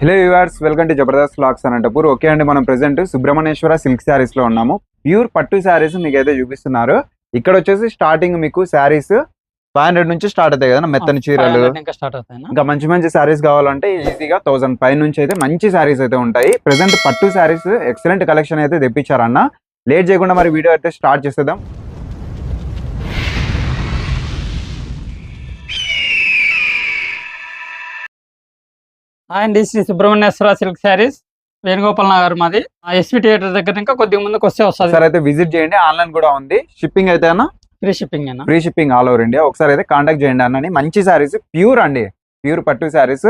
Hello viewers welcome to Jabardasth blogs Anantapur okay అండి మనం present Subrahmanyeswara silk శారీస్లో ఉన్నాము. ప్యూర్ పట్టు శారీస్ మీకు అయితే చూపిస్తున్నారు. ఇక్కడ వచ్చేసి స్టార్టింగ్ మీకు శారీస్ ఫైవ్ హండ్రెడ్ నుంచి స్టార్ట్ అవుతాయి కదా మెత్తని చీరలు. 500 ఇంకా స్టార్ట్ అవుతాయి ఇంకా మంచి మంచి శారీస్ కావాలంటే ఈజీగా థౌసండ్ పై నుంచి అయితే మంచి శారీస్ అయితే ఉంటాయి. ప్రెసెంట్ పట్టు శారీస్ ఎక్సలెంట్ కలెక్షన్ అయితే తెప్పించారన్న. లేట్ చేయకుండా మరి వీడియో అయితే స్టార్ట్ చేసేద్దాం. అండి శ్రీ సుబ్రహ్మణ్యేశ్వర సిల్క్ శారీస్ వేణుగోపాల్ నగర్ మాది. ఎస్వి థియేటర్ దగ్గర ఇంకా కొద్దిగా ముందుకు వస్తే వస్తుంది. ఒకసారి అయితే విజిట్ చేయండి ఆన్లైన్ కూడా ఉంది. షిప్పింగ్ అయితే అన్న? ఫ్రీ షిప్పింగ్ అయినా free shipping all over India ఒకసారి అయితే కాంటాక్ట్ చేయండి అన్నని. మంచి శారీస్ ప్యూర్ అండి. ప్యూర్ పట్టు శారీస్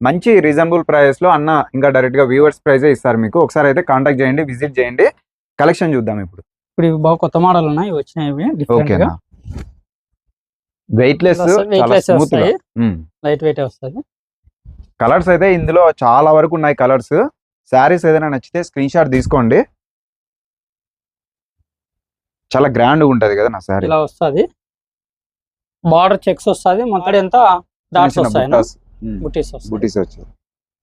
మంచి రీజనబుల్ ప్రైస్లో అన్న ఇంకా డైరెక్ట్గా వ్యూవర్స్ ప్రైజే ఇస్తారు మీకు. ఒకసారి అయితే కాంటాక్ట్ చేయండి విజిట్ చేయండి. కలెక్షన్ చూద్దాం ఇప్పుడు. ఇప్పుడు ఇవి బాగా కొత్త మోడల్ ఉన్నాయి వచ్చినాయి డిఫరెంట్ ఓకేనా గా. వెయిట్ లెస్ లైట్ వెయిట్ వస్తుంది కలర్స్ అయితే ఇందులో చాలా వరకు ఉన్నాయి కలర్స్. శారీస్ ఏదైనా నచ్చితే స్క్రీన్ షాట్ తీసుకోండి. చాలా గ్రాండ్ ఉంటది కదా నా శారీ. ఇలా వస్తుంది. బార్డర్ చెక్స్ వస్తుంది. మొత్తం ఎంత డాట్స్ వస్తాయి బుటీస్ వచ్చాయి.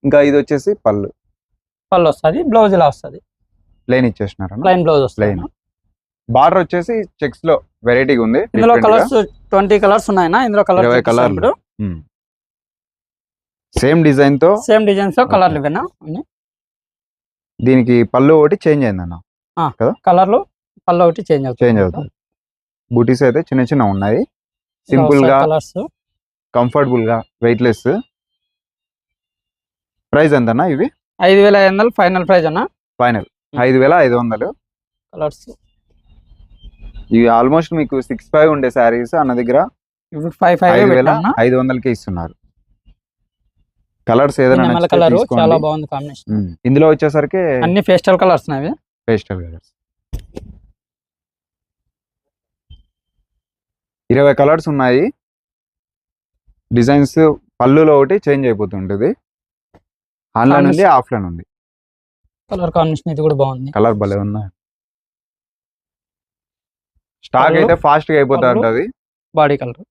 ఇంకా ఇది వచ్చేసి పళ్ళు. పళ్ళు వస్తుంది. బ్లౌజ్ ఇలా వస్తుంది. ప్లెయిన్ ఇచ్చేసినారు? ప్లైన్ బ్లౌజ్ వస్తుంది. బార్డర్ వచ్చేసి చెక్స్లో వెరైటీగా ఉంది. ఇందులో. కలర్స్ ట్వంటీ కలర్స్ ఉన్నాయినా? ఇందులో కలర్. ఇప్పుడు. సేమ్ డిజైన్తో సేమ్ డిజైన్స్లో కలర్లు ఇవేనా దీనికి పళ్ళు ఒకటి చేంజ్ అయిందన్న. కలర్లు పళ్ళు ఒకటి చేంజ్ అవుతుంది. చేంజ్ అవుతుంది. బూటీస్ అయితే చిన్న చిన్న ఉన్నాయి. సింపుల్గా కలర్స్ కంఫర్టబుల్గా వెయిట్ లెస్ ప్రైస్ ఎంతన్నా ఇవి? ఐదు వేల ఐదు వందలు ఫైనల్ ప్రైజ్ అన్న. ఫైనల్. ఐదు వేల ఐదు వందలు. కలర్స్. ఇవి ఆల్మోస్ట్ మీకు సిక్స్ ఫైవ్ ఉండే శారీస్ అన్న దగ్గర ఇప్పుడు ఫైవ్ ఫైవ్ ఐదు వేల ఐదు వందలకి ఇస్తున్నారు. కలర్స్ ఏదైనా కలర్. చాలా బాగుంది కాంబినేషన్. ఇందులో వచ్చేసరికి అన్ని పేస్టల్ కలర్స్ అవి పేస్టల్ కలర్స్. ఇరవై కలర్స్ ఉన్నాయి. డిజైన్స్ పళ్ళులో ఒకటి చేంజ్ అయిపోతుంటుంది. ఆన్లైన్ ఉంది. ఆఫ్లైన్ ఉంది. కలర్ కాంబినేషన్ ఇది కూడా బాగుంది. కలర్ భలే ఉన్నాయి స్టాక్ అయితే ఫాస్ట్గా అయిపోతా. ఉంటది. Body colour.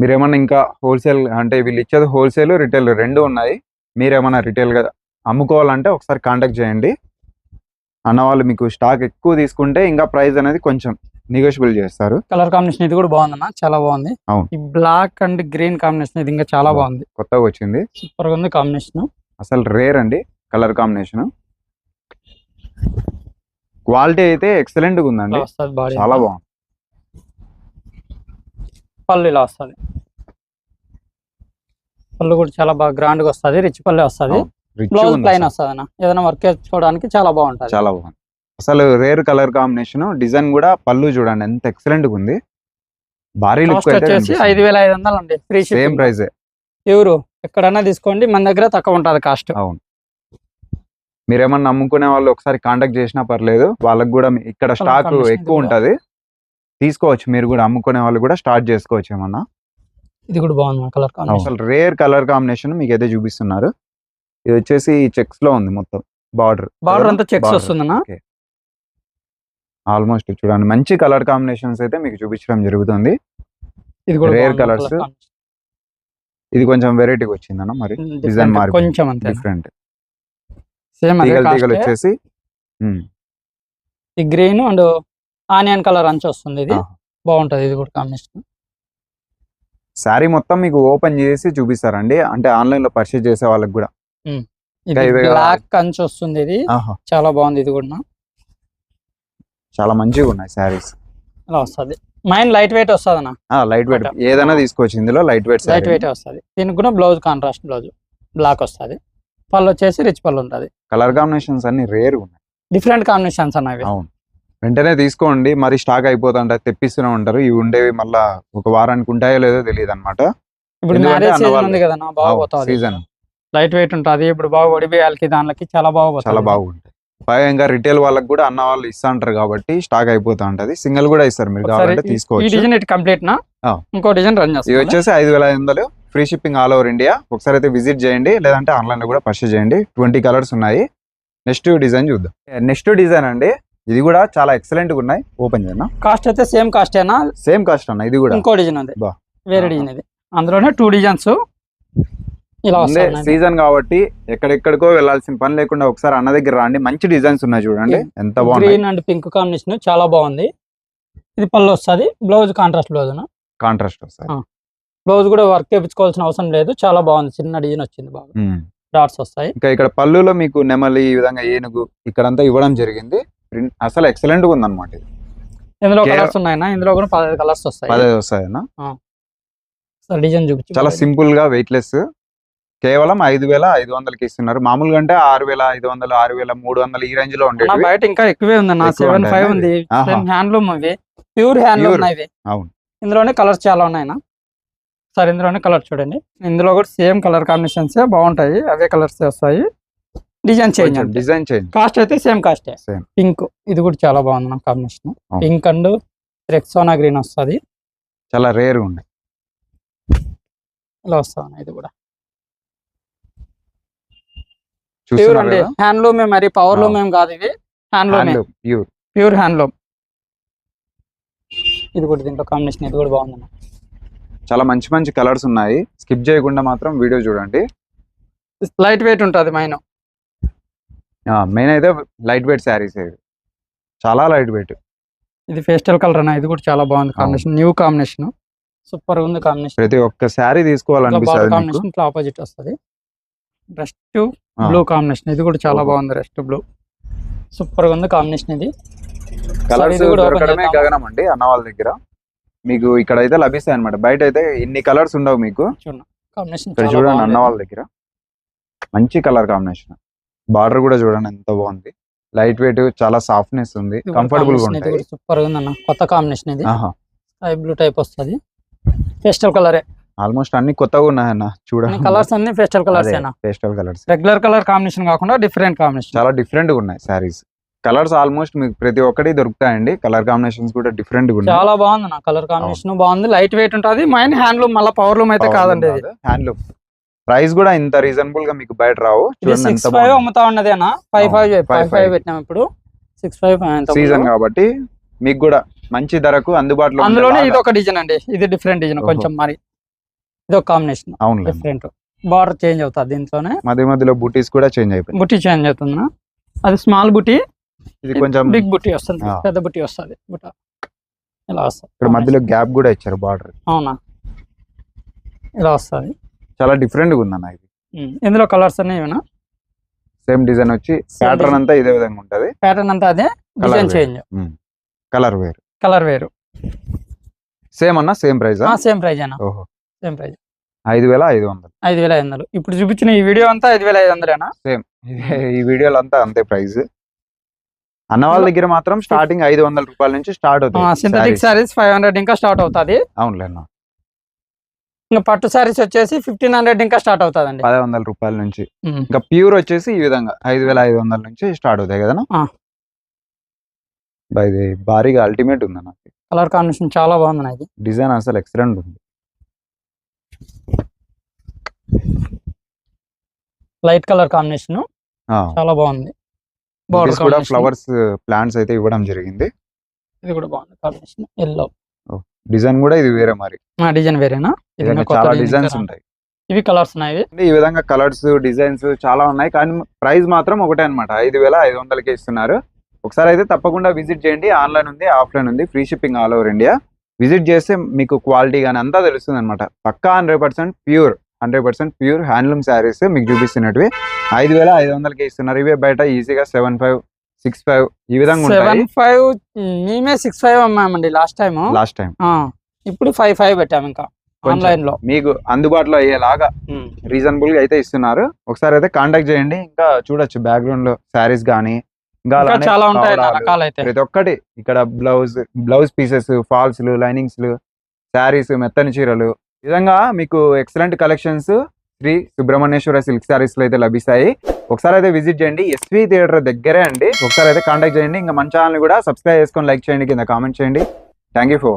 మీరు ఏమన్నా ఇంకా హోల్సేల్ అంటే వీళ్ళు ఇచ్చేది హోల్సేల్ రిటైల్ రెండు ఉన్నాయి. మీరు ఏమన్నా రిటైల్గా అమ్ముకోవాలంటే ఒకసారి కాంటాక్ట్ చేయండి. అన్న వాళ్ళు మీకు స్టాక్ ఎక్కువ తీసుకుంటే ఇంకా ప్రైస్ అనేది కొంచెం నెగోషియబుల్ చేస్తారు. కలర్ కాంబినేషన్ ఇది కూడా బాగుంది అన్న చాలా బాగుంది. అవును. ఈ బ్లాక్ అండ్ గ్రీన్ కాంబినేషన్ ఇది ఇంకా చాలా బాగుంది. కొత్తగా వచ్చింది. సూపర్గా ఉంది కాంబినేషన్ అసలు రేర్ అండి కలర్ కాంబినేషన్ క్వాలిటీ అయితే ఎక్సలెంట్గా ఉందండి. చాలా బాగుంది. పళ్ళు ఇలా వస్తుంది. పళ్ళు కూడా చాలా బాగా గ్రాండ్గా వస్తుంది రిచ్ పళ్ళు వస్తుంది. బ్లౌజ్ ప్లైన్ వస్తుంది. అన్న ఏదైనా వర్క్ చేసుకోవడానికి చాలా బాగుంటది. చాలా బాగుంది. అసలు రేర్ కలర్ కాంబినేషన్ డిజైన్ కూడా పళ్ళు చూడండి ఎంత ఎక్సలెంట్గా ఉంది. భారీ లుక్ వచ్చేసి ఐదు వేల ఐదు వందలు అండి. ఫ్రీ సేమ్ ప్రైస్ ఎవరు? ఎక్కడైనా తీసుకోండి మన దగ్గర తక్కువ ఉంటుంది కాస్ట్ అవును. మీరేమన్నా నమ్ముకునే వాళ్ళు ఒకసారి కాంటాక్ట్ చేసినా పర్లేదు వాళ్ళకి కూడా ఇక్కడ స్టాక్ ఎక్కువ. ఉంటది. తీసుకోవచ్చు. మీరు కూడా అమ్ముకునే వాళ్ళు కూడా స్టార్ట్ చేసుకోవచ్చు ఏమన్నా? ఇది కూడా బాగుంది కలర్ కాంబినేషన్. అసలు రేర్ కలర్ కాంబినేషన్ మీకు అయితే చూపిస్తున్నారు. ఇది వచ్చేసి చెక్స్లో ఉంది మొత్తం బార్డర్. బార్డర్ అంతా చెక్స్ వస్తుందన్న ఆల్మోస్ట్ చూడండి. మంచి కలర్ కాంబినేషన్స్ అయితే మీకు చూపించడం జరుగుతుంది. ఇది కూడా colour combination. ఇది కొంచెం వెరైటీగా వచ్చిందన్న మరి? డిజైన్ మారి కొంచెం అంతే. డిఫరెంట్. సేమ్ అదే తీగలు తీగలు వచ్చేసి ఈ గ్రీన్ అండ్ ఆనియన్ కలర్ అంచు వస్తుంది ఇది. బాగుంటది ఇది కూడా కాంబినేషన్. శారీ మొత్తం మీకు ఓపెన్ చేసి చూపిస్తారండి. అంటే ఆన్లైన్లో పర్చేజ్ చేసే వాళ్ళకి కూడా. బ్లాక్ అంచు వస్తుంది ఇది. చాలా బాగుంది ఇది కూడా. చాలా మంచిగా ఉన్నాయి శారీస్. ఇలా వస్తుంది. మైండ్ లైట్ వెయిట్ వస్తుంది అన్న లైట్ వెయిట్. ఏదైనా తీసుకోవచ్చు ఇందులో లైట్ వెయిట్ లైట్ వెయిట్ వస్తుంది. దీనికి కూడా బ్లౌజ్ కాంట్రాస్ట్ బ్లౌజ్ బ్లాక్ వస్తుంది. పళ్ళు వచ్చేసి రిచ్ పళ్ళు ఉంటుంది. కలర్ కాంబినేషన్స్ అన్ని రేర్ ఉన్నాయి. డిఫరెంట్ కాంబినేషన్స్ అన్నవి అవును. వెంటనే తీసుకోండి. మరి స్టాక్ అయిపోతుంటాయి తెప్పిస్తూనే ఉంటారు. ఇవి ఉండేవి మళ్ళా ఒక వారానికి ఉంటాయో లేదో తెలియదు అనమాట సీజన్ లైట్ వెయిట్ ఉంటుంది. ఇప్పుడు బాగా ఒడిబియాలకి దానికి చాలా బాగా చాలా పైగా ఇంకా రిటైల్ వాళ్ళకి కూడా అన్న వాళ్ళు ఇస్తా ఉంటారు కాబట్టి స్టాక్ అయిపోతా ఉంటది. సింగిల్ కూడా ఇస్తారు మీరు కావాలంటే తీసుకోవచ్చు. డిజైన్ ఇటు కంప్లీట్ నా. ఇంకో డిజైన్ రన్ వచ్చేసి ఐదు వేల ఐదు వందలు. Free shipping all over India ఒకసారి అయితే విజిట్ చేయండి. లేదంటే ఆన్లైన్లో కూడా పర్చేస్ చేయండి. ట్వంటీ కలర్స్ ఉన్నాయి. నెక్స్ట్ డిజైన్ చూద్దాం. నెక్స్ట్ డిజైన్ అండి. ఇది కూడా చాలా ఎక్సలెంట్గా ఉన్నాయి. ఓపెన్ చేయనా కాస్ట్ అయితే సేమ్ కాస్ట్ అయినా సేమ్ కాస్ట్ అన్న ఇది కూడా. ఇంకో డిజైన్ ఉంది. బా. వేరే. డిజైన్ ఇది. అందులోనే టూ డిజైన్స్ ఇలా వస్తుంది సీజన్ కాబట్టి ఎక్కడెక్కడికో వెళ్ళాల్సిన పని లేకుండా ఒకసారి అన్న దగ్గర రండి. మంచి డిజైన్స్ ఉన్నాయి చూడండి. ఎంత బాగున్నాయి. గ్రీన్ అండ్ పింక్ కాంబినేషన్ చాలా బాగుంది. ఇది పళ్ళు వస్తుంది. బ్లౌజ్ కాంట్రాస్ట్ బ్లౌజ్ కాంట్రాస్ట్ వస్తాయి. ఆ. బ్లౌజ్ కూడా వర్క్ చేయించుకోవాల్సిన అవసరం లేదు. చాలా బాగుంది. చిన్న డిజైన్ వచ్చింది బాగా. డాట్స్ వస్తాయి. ఇంకా ఇక్కడ పళ్ళులో మీకు నెమలి ఈ విధంగా ఏనుగు ఇక్కడంతా ఇవ్వడం జరిగింది. ప్రింట్ అసలు ఎక్సలెంట్గా ఉందన్నమాట ఇది. ఇందులో కలర్స్ ఉన్నాయన్నా? ఇందులో కూడా పదహైదు కలర్స్ వస్తాయి. పదహైదు వస్తాయన్న? డిజైన్ చూపించు చాలా సింపుల్గా వెయిట్ లెస్ కేవలం ఐదు వేల ఐదు వందలకి ఇస్తున్నారు. మామూలుగా అంటే ఆరు వేల ఐదు వందలు ఆరు వేల మూడు వందలు ఈ రేంజ్లో ఉండేవి బయట ఇంకా ఎక్కువే ఉందన్న సెవెన్? ఫైవ్ ఉంది. హ్యాండ్లూమ్ ఇవి. Pure handloom. ఉన్నాయి ఇవి. అవును. ఇందులోనే కలర్స్ చాలా ఉన్నాయన్న. సరే ఇందులోనే కలర్ చూడండి. ఇందులో కూడా సేమ్ కలర్ కాంబినేషన్స్ బాగుంటాయి. అవే కలర్స్ వస్తాయి. Design change design change cost అయితే సేమ్ కాస్టే. పింక్ ఇది కూడా చాలా బాగుంది నా combination. Pink and Rexona green వస్తుంది. చాలా రేర్ ఉంది. ఇలా వస్తుంది ఇది కూడా. ప్యూర్ అండి హ్యాండ్లూమే మరి? Power loom. ఏం కాదు ఇవి హ్యాండ్లూమే ప్యూర్ ప్యూర్ హ్యాండ్లూమ్ ఇది కూడా దీంట్లో కాంబినేషన్ ఇది కూడా బాగుంది చాలా మంచి మంచి కలర్స్ ఉన్నాయి. స్కిప్ చేయకుండా మాత్రం వీడియో చూడండి. లైట్ వెయిట్ ఉంటుంది మైన్ మెయిన్ అయితే లైట్ వెయిట్ శారీస్ ఇది చాలా లైట్ వెయిట్ ఇది ఫేస్టల్ కలర్ అన్న ఇది కూడా చాలా బాగుంది కాంబినేషన్ న్యూ కాంబినేషన్ సూపర్ ఉంది కాంబినేషన్ ప్రతి ఒక్క శారీ తీసుకోవాలనిపిస్తుంది మీకు. కాంబినేషన్ ఇట్లా ఆపోజిట్ వస్తుంది. రెస్ట్. బ్లూ కాంబినేషన్ ఇది కూడా చాలా. బాగుంది రెస్ట్ బ్లూ సూపర్గా ఉంది కాంబినేషన్ ఇది. కలర్స్ దొరకడమే? గగనం అండి అన్న వాళ్ళ దగ్గర. మీకు ఇక్కడ అయితే లభిస్తాయి అనమాట బయట అయితే ఇన్ని కలర్స్ ఉండవు మీకు. చూడండి. అన్న వాళ్ళ దగ్గర. మంచి కలర్ కాంబినేషన్ బార్డర్ కూడా చూడండి ఎంత బాగుంది. లైట్ వెయిట్ చాలా సాఫ్ట్నెస్ ఉంది. కంఫర్టబుల్గా సూపర్ ఉంది అన్న కొత్త కాంబినేషన్ ఇది. స్కై బ్లూ టైప్ వస్తుంది. ఫేస్టల్ కలరే ఆల్మోస్ట్ అన్ని కొత్తగా ఉన్నాయన్న. చూడండి. కలర్స్ అన్ని ఫేస్టల్ కలర్స్ ఏనా? Pastel colours regular colour combination కాకుండా డిఫరెంట్ కాంబినేషన్ చాలా డిఫరెంట్గా ఉన్నాయి శారీస్ కలర్స్ ఆల్మోస్ట్ మీకు ప్రతి ఒక్కటి దొరుకుతాయండి. కలర్ కాంబినేషన్స్ కూడా డిఫరెంట్గా ఉన్నాయి. చాలా బాగుంది నా కలర్ కాంబినేషన్ బాగుంది. లైట్ వెయిట్ ఉంటుంది. మైన్ హ్యాండ్లూమ్ మళ్ళీ పవర్ లూమ్ అయితే కాదండి ఇది. హ్యాండ్లూమ్ ప్రైస్ కూడా ఇంత రీజనబుల్గా మీకు బయట రావు. సిక్స్ ఫైవ్ అమ్ముతా ఉన్నదేనా? Five five five five. పెట్టినాం ఇప్పుడు. సిక్స్ ఫైవ్ సీజన్ కాబట్టి మీకు కూడా మంచి ధరకు అందుబాటులో అందులోనే ఇది ఒక డిజైన్ అండి. ఇది డిఫరెంట్ డిజైన్. కొంచెం మరి ఇది ఒక కాంబినేషన్ అవును డిఫరెంట్ బార్డర్ చేంజ్ అవుతుంది దీంట్లోనే. మధ్య మధ్యలో బూటీస్ కూడా చేంజ్ అయిపోయింది బుట్టి చేంజ్ అవుతుంది? అది స్మాల్ బుట్టి ఇది కొంచెం బిగ్ బుట్టి వస్తుంది. పెద్ద బుట్టి వస్తుంది బుట్ట ఇలా వస్తుంది. ఇక్కడ మధ్యలో గ్యాప్ కూడా ఇచ్చారు బార్డర్ అవునా? ఇలా వస్తుంది. చాలా డిఫరెంట్గా ఉందన్న ఇది. ఇందులో కలర్స్ అన్ని ఇవేనా సేమ్ డిజైన్ వచ్చి ప్యాటర్న్. అంతా ఇదే విధంగా ఉంటది. ప్యాటర్న్ అంతా అదే డిజైన్. చేంజ్ కలర్ వేరు. కలర్ వేరు. సేమ్ అన్న సేమ్ ప్రైస్ సేమ్ ప్రైజ్ అయినా ఓహో. సేమ్ ప్రైజ్ ఐదు వేల ఐదు వందలు. ఐదు వేల ఐదు వందలు. ఇప్పుడు చూపించిన ఈ వీడియో అంతా ఐదు వేల ఐదు వందలేనా? ఇదే ఈ వీడియోలో అంతా అంతే ప్రైస్ అన్న వాళ్ళ దగ్గర మాత్రం స్టార్టింగ్ ఐదు వందల రూపాయల నుంచి స్టార్ట్ అవుతుంది సింథటిక్ శారీస్ ఫైవ్ హండ్రెడ్ ఇంకా స్టార్ట్ అవుతుంది. అవునులే అన్న. ఇంకా పట్టు శారీస్ వచ్చేసి ఫిఫ్టీన్ హండ్రెడ్ ఇంకా స్టార్ట్ అవుతుందండి. పది వందల రూపాయల నుంచి. ఇంకా ప్యూర్ వచ్చేసి ఈ విధంగా ఐదు వేల ఐదు వందల నుంచి స్టార్ట్ అవుతాయి కదా ఇది భారీగా అల్టిమేట్ ఉంది నాకు? కలర్ కాంబినేషన్ చాలా బాగుంది ఇది డిజైన్ అసలు ఎక్సలెంట్ ఉంది. లైట్ కలర్ కాంబినేషన్ చాలా బాగుంది. కూడా. ఫ్లవర్స్ ప్లాంట్స్ అయితే ఇవ్వడం జరిగింది. ఇది కూడా బాగుంది కాంబినేషన్ ఎల్లో డిజైన్ కూడా ఇది వేరే మరి. డిజైన్ వేరేనా? చాలా డిజైన్స్. ఉంటాయి. ఇవి కలర్స్ ఉన్నాయి ఈ విధంగా కలర్స్ డిజైన్స్ చాలా ఉన్నాయి. కానీ ప్రైస్ మాత్రం ఒకటే అన్నమాట. ఐదు వేల ఐదు వందలకే ఇస్తున్నారు. ఒకసారి అయితే తప్పకుండా విజిట్ చేయండి. ఆన్లైన్ ఉంది ఆఫ్లైన్ ఉంది. Free shipping all over India. Visit చేస్తే మీకు క్వాలిటీ కానీ అంతా తెలుస్తుంది అనమాట పక్కా hundred percent pure hundred percent pure handloom saris మీకు చూపిస్తున్నట్టువి. ఐదు వేల ఐదు వందలకి ఇస్తున్నారు. ఇవే బయట ఈజీగా సెవెన్ ఫైవ్ సిక్స్ ఫైవ్ ఈ విధంగా ఉంటాయి. సెవెన్ ఫైవ్ మేమే సిక్స్ ఫైవ్ అమ్మామండి లాస్ట్ టైం లాస్ట్ టైం ఇప్పుడు ఫైవ్ ఫైవ్ పెట్టాము ఇంకా ఆన్లైన్లో. మీకు అందుబాటులో అయ్యేలాగా రీజనబుల్గా అయితే ఇస్తున్నారు. ఒకసారి అయితే కాంటాక్ట్ చేయండి. ఇంకా చూడొచ్చు బ్యాక్గ్రౌండ్లో శారీస్ కానీ ఇంకా చాలా ఉంటాయి ప్రతి ఒక్కటి ఇక్కడ blouse blouse pieces falls linings saris మెత్తని చీరలు. విధంగా మీకు excellent collections Shri Subrahmanyeswara silk శారీస్లో అయితే లభిస్తాయి. ఒకసారి అయితే విజిట్ చేయండి. ఎస్వి థియేటర్ దగ్గరే అండి. ఒకసారి అయితే కాంటాక్ట్ చేయండి. ఇంకా మన ఛానల్ కూడా సబ్స్క్రైబ్ చేసుకొని లైక్ చేయండి. కింద కామెంట్ చేయండి. Thank you for